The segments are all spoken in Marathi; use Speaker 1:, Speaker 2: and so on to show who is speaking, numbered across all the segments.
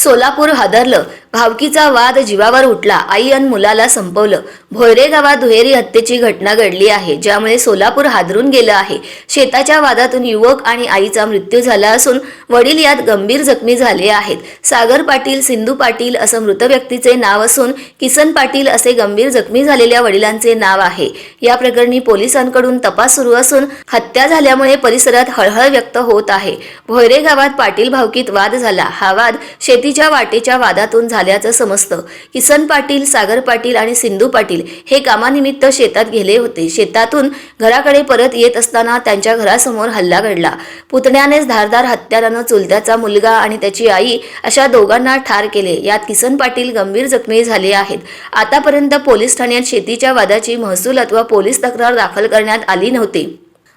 Speaker 1: सोलापूर हादरलं. भावकीचा वाद जीवावर उठला. आई अन मुलाला संपवलं. भोयरे गावात दुहेरी हत्येची घटना घडली आहे ज्यामुळे सोलापूर हादरून गेलं आहे. शेताच्या वादातून युवक आणि आईचा मृत्यू झाला असून वडील यात गंभीर जखमी झाले आहेत. सागर पाटील सिंधू पाटील असं मृत व्यक्तीचे नाव असून किसन पाटील असे गंभीर जखमी झालेल्या वडिलांचे नाव आहे. या प्रकरणी पोलिसांकडून तपास सुरू असून हत्या झाल्यामुळे परिसरात हळहळ व्यक्त होत आहे. भोयरे गावात पाटील भावकीत वाद झाला. हा वाद शेतीच्या वाटेच्या वादातून झाला. झाल्याचं समजतं. किसन पाटील सागर पाटील आणि सिंधू पाटील हे कामानिमित्त शेतात गेले होते. शेतातून घराकडे परत येत असताना त्यांच्या घरासमोर हल्ला घडला. पुतण्यानेच धारदार हत्यारानं चुलत्याचा मुलगा आणि त्याची आई अशा दोघांना ठार केले. यात किसन पाटील गंभीर जखमी झाले आहेत. आतापर्यंत पोलीस ठाण्यात शेतीच्या वादाची महसूल अथवा पोलीस तक्रार दाखल करण्यात आली नव्हती.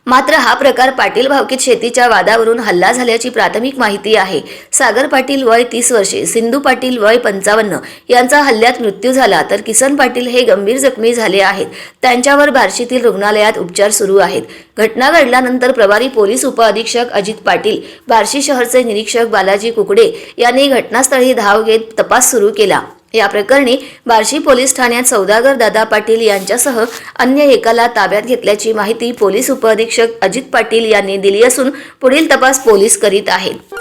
Speaker 1: मात्र हा प्रकार पाटील भावकीत शेतीच्या वादावरून हल्ला झाल्याची प्राथमिक माहिती आहे. सागर पाटील वय तीस वर्षे सिंधू पाटील वय पंचावन्न यांचा हल्ल्यात मृत्यू झाला तर किसन पाटील हे गंभीर जखमी झाले आहेत. त्यांच्यावर बार्शीतील रुग्णालयात उपचार सुरू आहेत. घटना घडल्यानंतर प्रभारी पोलीस उपअधीक्षक अजित पाटील बार्शी शहरचे निरीक्षक बालाजी कुकडे यांनी घटनास्थळी धाव घेत तपास सुरू केला. या प्रकरणी बार्शी पोलीस ठाण्यात सौदागर दादा पाटील यांच्यासह अन्य एकाला ताब्यात घेतल्याची माहिती पोलीस उपअधीक्षक अजित पाटील यांनी दिली असून पुढील तपास पोलीस करीत आहेत.